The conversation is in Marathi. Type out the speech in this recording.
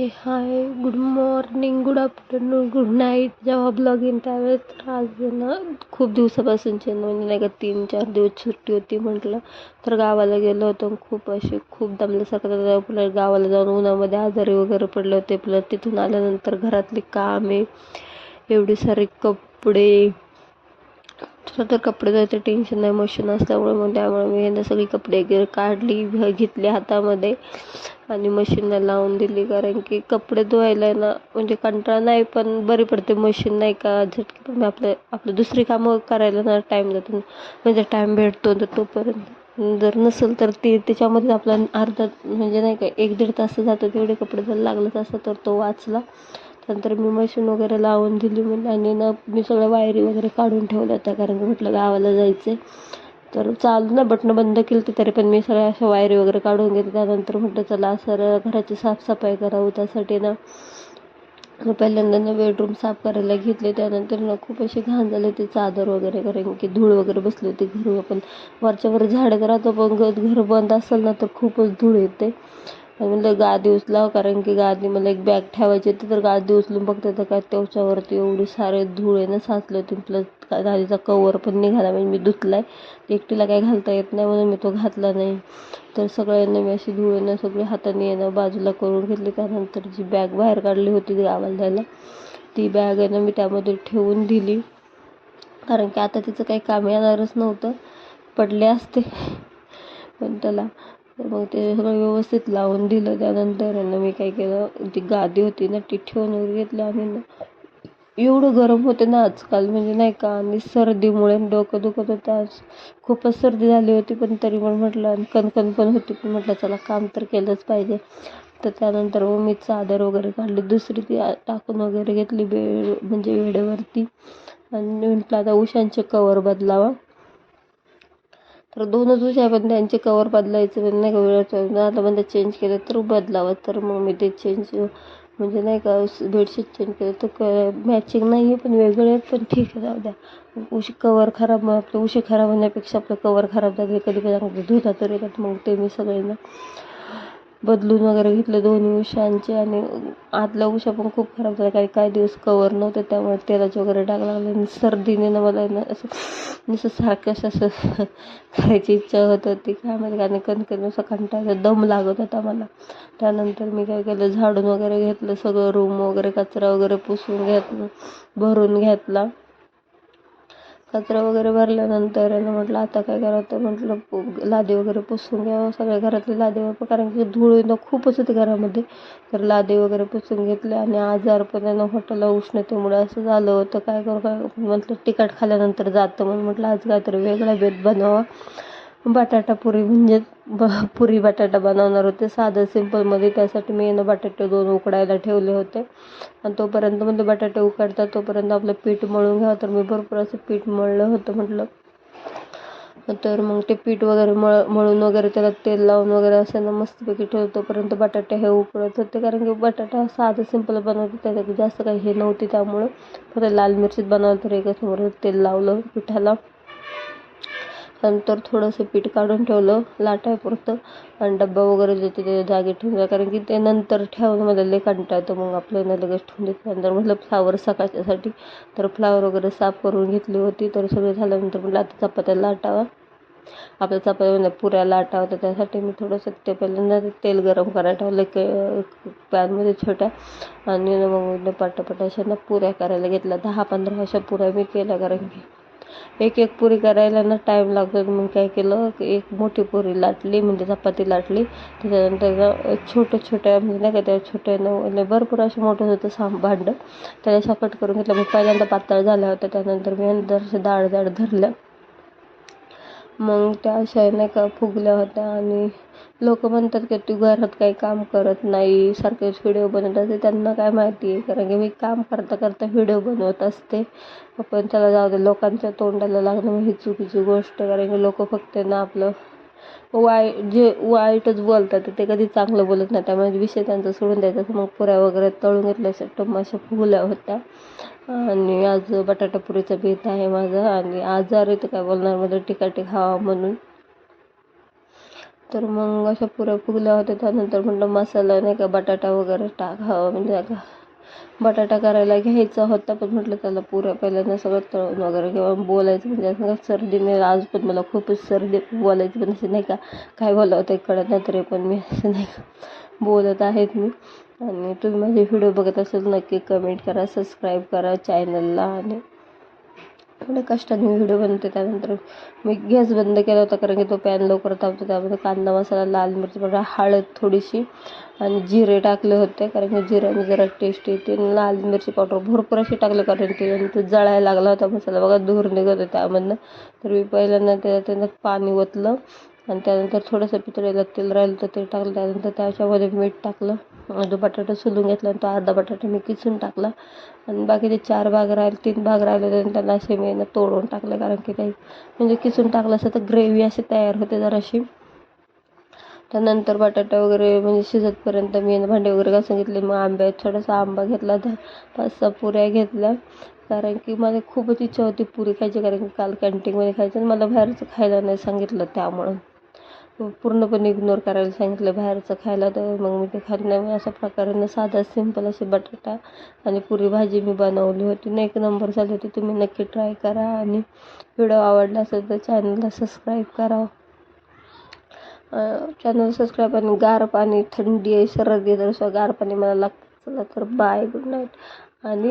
Hey hi good morning good afternoon good night जेव्हा ब्लॉग येईन त्यावेळेस तर आज ना खूप दिवसापासूनचे म्हणजे नाही का तीन चार दिवस सुट्टी होती म्हटलं तर गावाला गेलो होतो खूप असे खूप दमल्यासारखं प्लस गावाला जाऊन उन्हामध्ये आजारी वगैरे पडले होते. प्लस तिथून आल्यानंतर घरातली कामे एवढी सारे कपडे तर कपडे जायचं टेन्शन नाही मशीन असल्यामुळे मग त्यामुळे मी यांना सगळी कपडे वगैरे काढली घेतली हातामध्ये. आणि मशीनला लावून दिली कारण की कपडे धुवायला ना म्हणजे कंटाळा नाही पण बरी पडते मशीन नाही का? झटके पण आपलं आपलं दुसरी कामं करायला ना टाईम जातो म्हणजे टाईम भेटतो तर तोपर्यंत. जर नसेल तर ती त्याच्यामध्ये आपला अर्धा म्हणजे नाही का एक दीड तास जातो तेवढे कपडे जर लागलंच असं तर तो वाचला. नंतर मी मशीन वगैरे लावून दिली म्हणजे आणि ना मी सगळ्या वायरी वगैरे काढून ठेवल्या होत्या कारण की म्हटलं गावाला जायचं आहे तर चालू ना बटणं बंद केली होती तरी पण मी सगळ्या अशा वायरी वगैरे काढून घेते. त्यानंतर म्हटलं चला सर घराची साफसफाई करावं. त्यासाठी ना पहिल्यांदा ना बेडरूम साफ करायला घेतले. त्यानंतर ना खूप अशी घाण झाली होती चादर वगैरे कारण की धूळ वगैरे बसली होती घर आपण वरच्यावर झाडत राहतो पण घर बंद असेल ना तर खूपच धूळ येते. म्हणलं गादी उचलावं कारण की गादी मला एक बॅग ठेवायची होती तर गादी उचलून बघते तर काय त्याच्यावरती एवढी सारे धूळ येणं साचले होते. प्लस गाडीचा कवर पण निघाला म्हणजे मी धुतला आहे एकटीला काय घालता येत नाही म्हणून मी तो घातला नाही. तर सगळ्यांना मी अशी धुळेनं सगळी हाताने येणं बाजूला करून घेतली. त्यानंतर जी बॅग बाहेर काढली होती गावाला जायला ती बॅग आहे ना मी त्यामध्ये ठेवून दिली. कारण की आता तिचं काही काम येणारच नव्हतं. पडले असते. पण त्याला तर मग ते सगळं व्यवस्थित लावून दिलं. त्यानंतर मी काय केलं ती गादी होती ना ती ठेवून घेतली आणि ना. एवढं गरम होतं ना आजकाल म्हणजे नाही का आणि सर्दीमुळे डोकं दुखत होतं आज. खूपच सर्दी झाली होती पण तरी पण म्हटलं आणि कणकण पण होती पण म्हटलं चला काम तर केलंच पाहिजे. तर त्यानंतर मग मी चादर वगैरे काढली. दुसरी ती टाकून वगैरे घेतली बेड म्हणजे वेळेवरती. आणि म्हटलं आता उशांचे कवर बदलावा. तर दोनच उशा आहे पण त्यांचे कवर बदलायचे पण नाही का वेळ आता पण चेंज केलं तर बदलावं. तर मग मी ते चेंज म्हणजे नाही का बेडशीट चेंज केलं तर क मॅचिंग नाही आहे पण वेगळे आहेत पण ठीक आहे जाऊ द्या. उशी कवर खराब मग आपलं उशी खराब होण्यापेक्षा आपलं कवर खराब झाले कधी कधी धुता तर येतात मग ते मी सगळ्यांना बदलून वगैरे घेतलं. दोन्ही उशांचे आणि आतल्या उशा पण खूप खराब झाल्या काही काही दिवस कवर नव्हते त्यामुळे तेलाचे वगैरे डाग लागले आणि सर्दीने ना मला ना असं नुसतं सारखं असं असं खायची इच्छा होत होती. काय माहिती आणि कणकण असं कंटाळा दम लागत होता मला. त्यानंतर मी काय केलं झाडून वगैरे घेतलं सगळं रूम वगैरे कचरा वगैरे पुसून घेतलं भरून घेतला. कचरा वगैरे भरल्यानंतर आणि म्हटलं आता काय करावं म्हटलं लादी वगैरे पुसून घ्यावं सगळ्या घरातले लादी वगैरे. कारण की धूळ येणं खूपच होते घरामध्ये. तर लादी वगैरे पुसून घेतले आणि आजार पण आहे हॉटेलला उष्णतेमुळे असं झालं होतं. काय करू काय म्हटलं तिखट खाल्ल्यानंतर जातं. म्हणून म्हटलं आज काहीतरी वेगळा बेत बनवा. बटाटा पुरी म्हणजे ब पुरी बटाटा बनवणार होते. साधं सिम्पलमध्ये त्यासाठी मी ना बटाटे दोन उकडायला ठेवले होते. आणि तोपर्यंत म्हणजे बटाटे उकडतात तोपर्यंत आपलं पीठ मळून घ्यावं. तर मी भरपूर असं पीठ मळलं होतं म्हटलं. तर मग ते पीठ वगैरे मळ मळून वगैरे त्याला तेल लावून वगैरे असं ना मस्तपैकी ठेवलं. तोपर्यंत बटाटे हे उकडत होते. कारण की बटाटा साधं सिंपल बनवते. त्याच्यात जास्त काही हे नव्हती त्यामुळं. फक्त लाल मिरचीत बनवलं तर एकच तेल लावलं पिठाला. नंतर थोडंसं पीठ काढून ठेवलं लाटायपुरतं आणि डब्बा वगैरे जे ते जागी ठेवला कारण की ते नंतर ठेवणं मला लय कंटाळतं मग आपल्याला लगेच ठेवून नंतर म्हटलं फ्लावर सकाळच्यासाठी तर फ्लावर वगैरे साफ करून घेतली होती. तर सगळं झाल्यानंतर म्हटलं आता चपात्या लाटावा आपल्या चपात्या म्हणजे पुऱ्या लाटावं तर त्यासाठी मी थोडंसं ते पहिल्यांदा तेल गरम करायला ठेवलं. एक पॅनमध्ये छोट्या. आणि मग पटापट अशा ना पुऱ्या करायला घेतल्या. दहा पंधरा अशा पुऱ्या मी केल्या. कारण की एक एक पुरी करायला ना टाईम लागतो म्हणून काय केलं? एक मोठी पुरी लाटली म्हणजे चपाती लाटली. त्याच्यानंतर छोट्या छोट्या म्हणजे नाही का त्या छोट्या म्हणजे भरपूर असं मोठं होतं साम भांडं. त्याला सकट करून घेतलं. मग पहिल्यांदा पातळ झाल्या होत्या. त्यानंतर मी नंतर दाळ दाड धरलं मग त्या अशा नाही का फुगल्या होत्या आणि लोक म्हणतात की तू घरात काही काम करत नाही सारखेच व्हिडिओ बनवत असते. त्यांना काय माहिती आहे? कारण की मी काम करता करता व्हिडिओ बनवत असते. पण त्याला जाऊ दे लोकांच्या तोंडाला लागणं ही चुकीची गोष्ट कारण की लोक फक्त ना आपलं वाईट जे वाईटच बोलतात ते कधी चांगलं बोलत नाही. त्यामुळे विषय त्यांचा सोडून द्यायचा. मग पुऱ्या वगैरे तळून घेतल्या टोमाशा फुगल्या होत्या. आणि आज बटाटा पुरीचा बेत आहे माझा. आणि आजार तर काय बोलणार? म्हणजे टिकाटी खावा म्हणून. तर मग अशा पुऱ्या फुगल्या होत्या. त्यानंतर म्हटलं मसाला नाही का बटाटा वगैरे टाकावं म्हणजे का बटाटा करायला घ्यायचा होता पण म्हटलं त्याला पुऱ्या पहिल्यांदा सगळं तळून वगैरे किंवा बोलायचं म्हणजे असं का सर्दीने आज पण मला खूपच सर्दी बोलायची पण असं नाही का काय बोलावं ते कळत नाही तरी पण मी असं नाही का बोलत आहेत मी. आणि तुम्ही माझे व्हिडिओ बघत असेल नक्की कमेंट करा सबस्क्राईब करा चॅनलला आणि एवढ्या कष्टाने मी व्हिडिओ बनवते त्यानंतर मी गॅस बंद केला होता कारण की तो पॅन लवकर तापतो त्यामध्ये कांदा मसाला लाल मिरची पावडर हळद थोडीशी आणि जिरे टाकले होते कारण की जिऱ्याने जरा टेस्ट येते. लाल मिरची पावडर भरपूर अशी टाकलं कारण ते नंतर तो जळायला लागला होता मसाला बघा धूर निघत होता त्यामधनं. तर मी पहिल्यांदा त्या त्यानं पाणी ओतलं. आणि त्यानंतर थोडंसं पितळेला तेल राहिलं तर ते टाकलं. त्यानंतर त्याच्यामध्ये मीठ टाकलं आणि बटाटा सोलून घेतला आणि तो अर्धा बटाटा मी किसून टाकला. आणि बाकीचे चार भाग राहिले तीन भाग राहिले होते त्यांना असे मी ना तोडून टाकले कारण की काही म्हणजे किसून टाकलं असं तर ग्रेव्ही अशी तयार होते जराशी. त्यानंतर बटाटा वगैरे म्हणजे शिजतपर्यंत मी भांडे वगैरे घासून घेतले. मग आंब्यात थोडासा आंबा घेतला तर पाच सहा पुऱ्या घेतल्या. कारण की मला खूपच इच्छा होती पुरी खायची कारण की काल कॅन्टीनमध्ये खायचं आणि मला बाहेरचं खायला नाही सांगितलं त्यामुळं. पूर्णपणे इग्नोर करायला सांगितलं बाहेरचं खायला तर मग मी ते खाल्लं नाही. अशा प्रकारे साधा सिंपल असे बटाटा आणि पुरी भाजी मी बनवली होती. ना एक नंबर झाली होती तुम्ही नक्की ट्राय करा. आणि व्हिडिओ आवडला असेल तर चॅनलला सबस्क्राईब करा. चॅनल सबस्क्राईब आणि गार पाणी थंडी आहे सर्दी तर गार पाणी मला लागतं. चला तर बाय गुड नाईट आणि